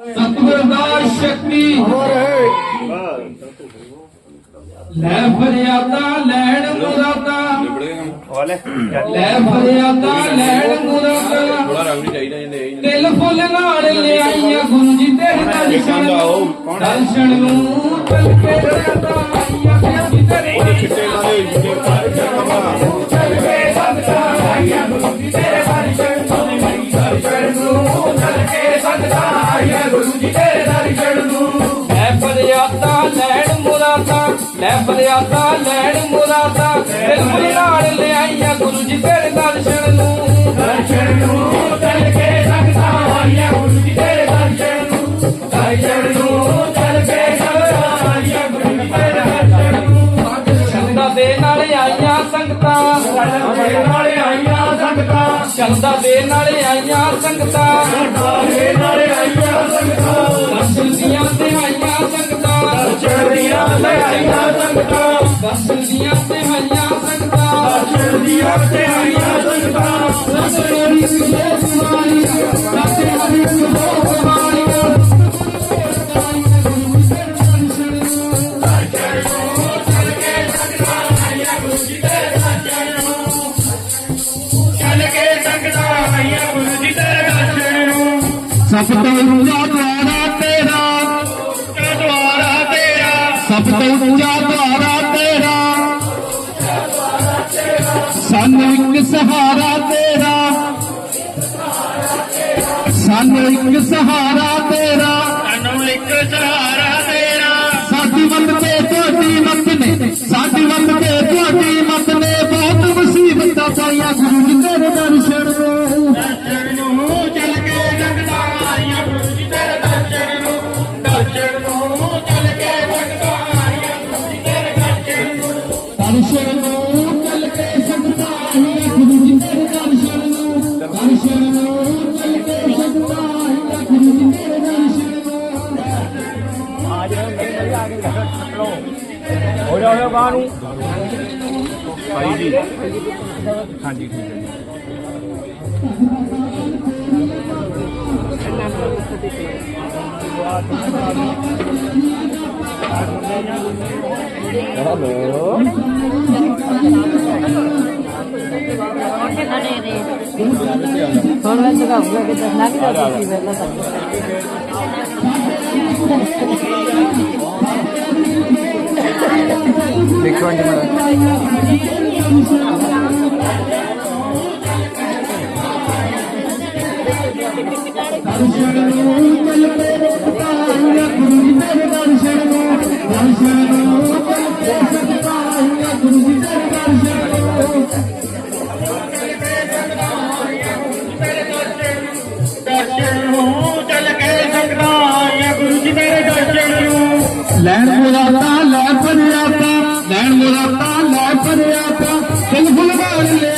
ਕੀ ਲੈ ਫਰਿਆਦਾ ਲੈਣ ਮੁਰਾਦਾ। ਲੈ ਫਰਿਆਦਾ ਲੈਣ ਮੁਰਾਦਾ। ਰੰਗ ਚਾਹੀਦਾ ਦਿਲ ਫੁੱਲ ਨਾਲ ਲਿਆਈਆਂ ਗੁਰੂ ਜੀ ਤੇਰੇ ਦਰਸ਼ਨ ਨੂੰ। ਦਰਸ਼ਨ ਨੂੰ ਚੱਲ ਕੇ ਲੈ ਫਰਿਆਦਾ ਲੈਣ ਮੁਰਾਦਾ ਦਿਲ ਫੁੱਲ ਨਾਲ ਲਿਆਈਆਂ ਗੁਰੂ ਜੀ ਤੇਰੇ ਦਰਸ਼ਨ ਨੂੰ। ਦਰਸ਼ਨ ਨੂੰ ਚੱਲ ਕੇ ਸਦਕਾ ਆਈਆਂ ਗੁਰੂ ਜੀ ਤੇਰੇ ਦਰਸ਼ਨ ਨੂੰ। ਦਰਸ਼ਨ ਨੂੰ ਚੱਲ ਕੇ ਸਦਕਾ ਆਈਆਂ ਗੁਰੂ ਜੀ ਤੇਰੇ ਦਰਸ਼ਨ ਨੂੰ। ਸ਼ਰਦਾ ਦੇ ਨਾਲ ਆਈਆਂ ਸੰਗਤਾਂ। ਸ਼ਰਦਾ ਦੇ ਨਾਲ ਆਈਆਂ ਸੰਗਤਾਂ। ਸ਼ਰਦਾ ਦੇ ਨਾਲ ਆਈਆਂ ਸੰਗਤਾਂ। ਸ਼ਰਦਾ ਦੇ ਨਾਲ ਆਈਆਂ ਸੰਗਤਾਂ। ਦਰਸ਼ਨ ਦੀਆਂ ਤੇ ਆਈਆਂ ਆਈਆਂ ਸੰਗਤਾਂ ਦਰਸ਼ਨ ਦੀਆਂ ਤੇ ਆਈਆਂ ਸੰਗਤਾਂ ਦਰਸ਼ਨ ਦੀ ਸੁਮਾਰੀ ਦਰਸ਼ਨ ਦੀ ਸੁਮਾਰੀ ਚੱਲ ਸਭ ਤੋਂ ਉੱਚਾ ਦੁਆਰਾ ਤੇਰਾ। ਦੁਆਰਾ ਤੇਰਾ ਸਭ ਤੋਂ ਉੱਚਾ ਦੁਆਰਾ ਸਾਨੂੰ ਇੱਕ ਸਹਾਰਾ ਤੇਰਾ। ਸਾਨੂੰ ਇੱਕ ਸਹਾਰਾ ਤੇਰਾ। ਸਾਨੂੰ ਇੱਕ ਸਹਾਰਾ ਤੇਰਾ। ਸਾਡੀ ਮੱਤ ਤੇ ਤੁਹਾਡੀ ਮੱਤ ਨੇ। ਸਾਡੀ ਮੱਤ ਤੇ ਤੁਹਾਡੀ ਮੱਤ ਨੇ। ਬਹੁਤ ਮੁਸੀਬਤਾਂ ਪਾਈਆਂ ਗੁਰੂ ਜੀ ਤੇਰੇ ਦਰਸ਼ਨ ਨੂੰ ਦਰਸ਼ਨ ਨੂੰ ਚੱਲ ਕੇ ਸੰਗਤਾਂ ਆਈਆਂ ਗੁਰੂ ਜੀ ਤੇਰੇ ਦਰਸ਼ਨ ਨੂੰ ਦਰਸ਼ਨ ਨੂੰ ਚੱਲ ਕੇ ਸੰਗਤਾਂ ਆਈਆਂ ਗੁਰੂ ਜੀ ਤੇਰੇ ਦਰਸ਼ਨ ਨੂੰ। ਦਰਸ਼ਨ ਨੂੰ ਹੋ ਜਾ ਹੋ ਜਾ ਬਾਹਰ ਨੂੰ ਭਾਈ ਜੀ ਹਾਂਜੀ ਠੀਕ ਹੈ ਜੀ थोड़ा जगह हुआ कि दसना भी जा सकती है ना सब देखो अंडे मारा ਲੈਣ ਮੁਰਾਦਾ ਲੈ ਫਰਿਆਦਾ ਲੈਣ ਮੁਰਾਦਾ ਲੈ ਫਰਿਆਦਾ ਦਿਲ ਫੁਲਵਾਰ ਲੈ